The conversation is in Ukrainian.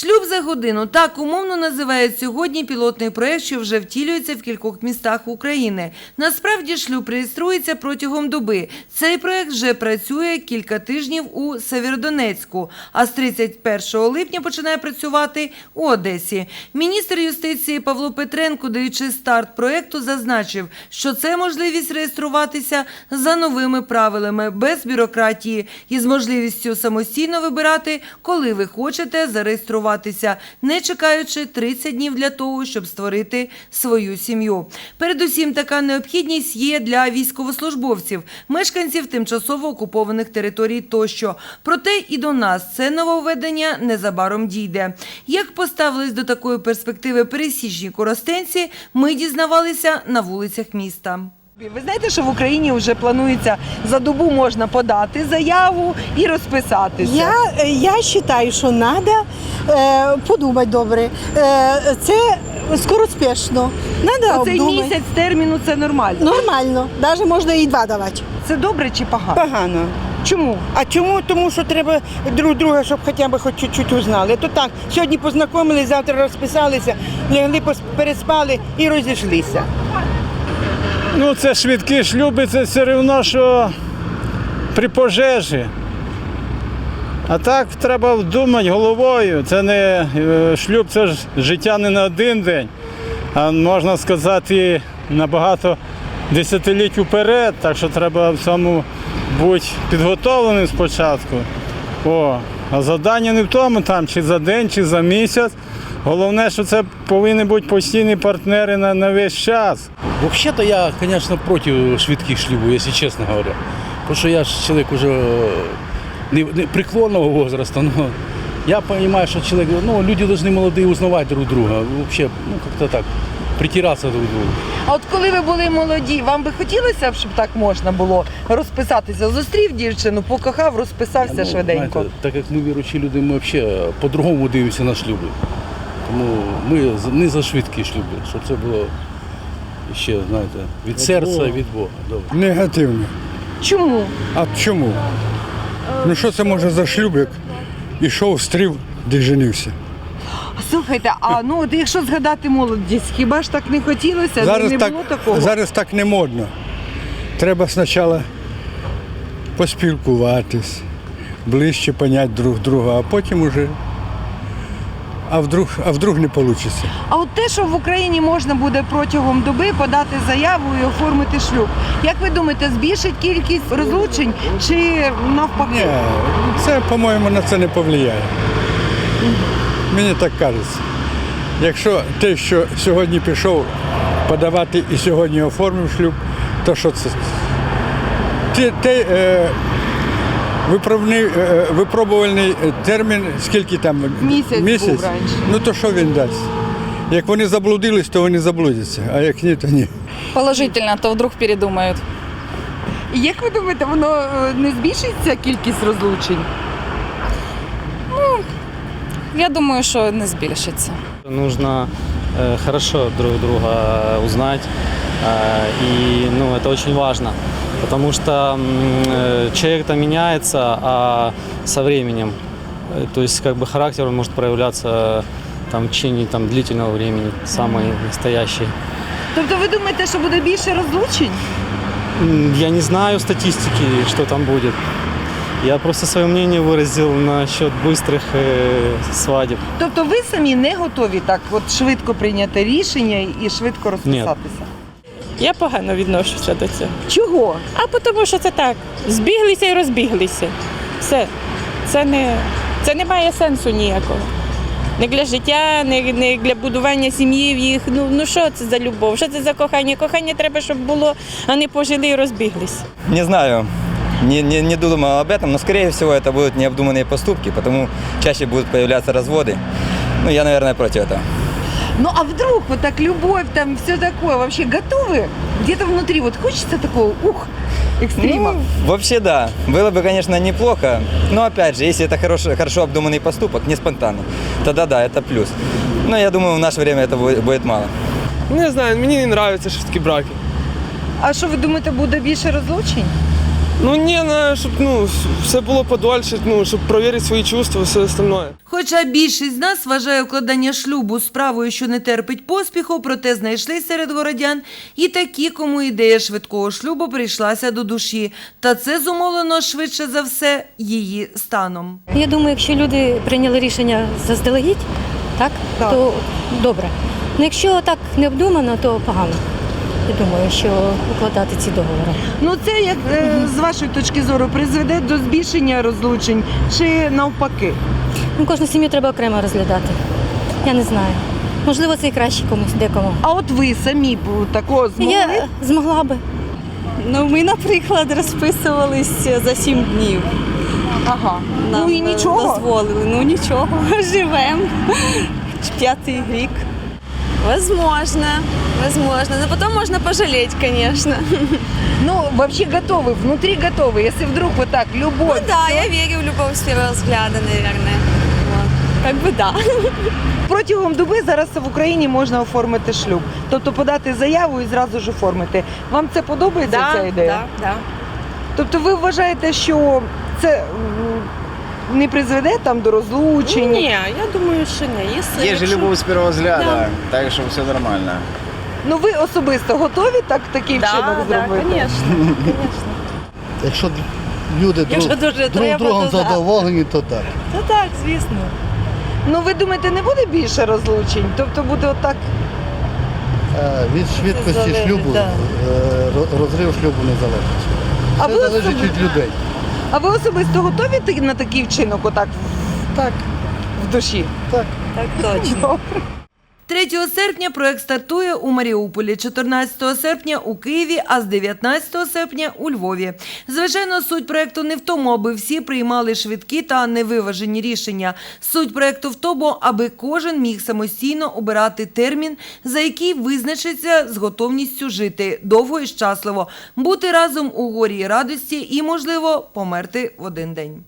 Шлюб за годину так умовно називають сьогодні пілотний проект, що вже втілюється в кількох містах України. Насправді шлюб реєструється протягом доби. Цей проект вже працює кілька тижнів у Северодонецьку, а з 31 липня починає працювати у Одесі. Міністр юстиції Павло Петренко, даючи старт проекту, зазначив, що це можливість реєструватися за новими правилами без бюрократії і з можливістю самостійно вибирати, коли ви хочете зареєструватися, не чекаючи 30 днів для того, щоб створити свою сім'ю. Передусім, така необхідність є для військовослужбовців, мешканців тимчасово окупованих територій тощо. Проте і до нас це нововведення незабаром дійде. Як поставились до такої перспективи пересічні коростенці, ми дізнавалися на вулицях міста. Ви знаєте, що в Україні вже планується за добу можна подати заяву і розписатися. Я, я вважаю, що треба подумати добре. Е, це скороспешно. Треба Оцей обдумати. місяць терміну це нормально. Нормально, навіть можна і два давати. Це добре чи погано? Погано. Чому? А чому? Тому що треба друг друга, щоб хоча б хоч чуть-чуть узнали. То так, сьогодні познайомились, завтра розписалися, лягли, переспали і розійшлися. Ну, це швидкі шлюби, це все одно, що при пожежі. А так треба думати головою. Це не е, шлюб, це ж життя не на один день, а можна сказати, на багато десятиліть вперед. Так що треба в цьому бути підготовленим спочатку. О, а завдання не в тому, там, чи за день, чи за місяць. Головне, що це повинні бути постійні партнери на, на весь час. Вообще-то я, конечно, против швидких шлюбов, если честно говоря. Потому что я ж человек уже э, не, не преклонного возраста, но я понимаю, что человек, ну, люди должны молодые узнавать друг друга. Вообще, ну, как-то так, притираться друг к другу. А от коли ви були молоді, вам би хотілося б, щоб так можна було розписатися? Зустрів дівчину, покохав, розписався Ну, швиденько. знаєте, так як ми віруючі люди, ми взагалі по-другому дивимося на шлюби. Тому ми за- не за швидкі шлюби, щоб це було ще, знаєте, від серця, від Бога. Добре. Негативно. Чому? А чому? Ну що це може за шлюбик? Ішов, стрів, де женився. Слухайте, а ну от якщо згадати молодість, хіба ж так не хотілося? Ну, Зараз не так, було такого. зараз так не модно. Треба спочатку поспілкуватись, ближче поняти друг друга, а потім уже. А вдруг, а вдруг не вийде. А от те, що в Україні можна буде протягом доби подати заяву і оформити шлюб, як ви думаєте, збільшить кількість розлучень чи навпаки? Ні, це, по-моєму, на це не повлияє. Мені так кажеться. Якщо те, що сьогодні пішов подавати і сьогодні оформив шлюб, то що це? Те, те, виправний, е, випробувальний термін, скільки там? Місяць був раніше. Ну то що він дасть? Як вони заблудились, то вони заблудяться, а як ні, то ні. Положительно, то вдруг передумают. І Як ви думаєте, воно е, не збільшиться кількість розлучень? Я думаю, що не збільшиться. Нужно э, хорошо друг друга узнать, э, и ну, это очень важно, потому что м, э, человек-то меняется, а со временем, э, то есть как бы характер он может проявляться там, в течение там, длительного времени, самый настоящий. Тобто ви думаєте, що буде більше розлучень? М, Я не знаю статистики, что там будет. Я просто свое мнение выразил насчет быстрых э, свадеб. Тобто ви самі не готові так от швидко прийняти рішення і швидко розписатися? Я погано відношуся до цього. Чого? А тому що це так. Збіглися і розбіглися. Все. Це не, це не має сенсу ніякого. Не для життя, не, не для будування сім'ї в їх. Ну, ну що це за любов? Що це за кохання? Кохання треба, щоб було, а не пожили і розбіглись. Не знаю, не, не, не думал об этом, но скорее всего это будут необдуманные поступки, потому чаще будут появляться разводы. Ну, я, наверное, против этого. Ну а вдруг вот так любовь, там все такое, вообще готовы? Где-то внутри вот хочется такого, ух, экстрима. Ну, вообще да, было бы, конечно, неплохо, но опять же, если это хорошо, хорошо обдуманный поступок, не спонтанный, тогда да, это плюс. Но я думаю, в наше время это будет, будет мало. Не знаю, мені не подобаються швидкі браки. А що ви думаєте, буде більше розлучень? Ну ні, на, щоб ну, все було подольше, ну, щоб перевірити свої чувства, все остальное. Хоча більшість з нас вважає укладання шлюбу справою, що не терпить поспіху, проте знайшли серед городян і такі, кому ідея швидкого шлюбу прийшлася до душі. Та це зумовлено швидше за все її станом. Я думаю, якщо люди прийняли рішення заздалегідь, так, Так. то добре. Ну якщо так не обдумано, то погано. Думаю, що укладати ці договори. Ну це як е, з вашої точки зору призведе до збільшення розлучень чи навпаки? Ну, кожну сім'ю треба окремо розглядати. Я не знаю. Можливо, це і краще комусь декому. А от ви самі б такого змогли? Я змогла би. Ну, ми, наприклад, розписувалися за сім днів. Ага. Нам ну і нічого. дозволили. Ну нічого, живемо. П'ятий рік. Возможно, возможно. Но потом можно пожалеть, конечно. Ну, вообще готовы, внутри готовы. Если вдруг вот так, любовь. Ну да, я верю в любовь с первого взгляда, наверное. Вот. Как бы да. Протягом доби зараз в Україні можна оформити шлюб. Тобто подати заяву і зразу ж оформити. Вам це подобається ця ідея? да, да. Тобто ви вважаєте, що це м, не призведе там до розлучень? Ні, я думаю, що ні. Якщо, Є ж якщо- любов з першого взгляду, Да. так що все нормально. Ну ви особисто готові так такий Да, вчинок да, зробити? конечно, конечно. Якщо люди Якщо друг, дуже друг треба, другом то да. задоволені, то так. Та так, звісно. Ну ви думаєте, не буде більше розлучень? Тобто буде отак. Е, Від швидкості залежить, шлюбу да. е, ро- розрив шлюбу не залежить. А ви залежить від людей. А ви особисто готові на такий вчинок, отак Так, в душі? так. Так точно. Добре. 3 серпня проект стартує у Маріуполі, 14 серпня у Києві, а з 19 серпня у Львові. Звичайно, суть проекту не в тому, аби всі приймали швидкі та невиважені рішення. Суть проекту в тому, аби кожен міг самостійно обирати термін, за який визначиться з готовністю жити довго і щасливо, бути разом у горі і радості і, можливо, померти в один день.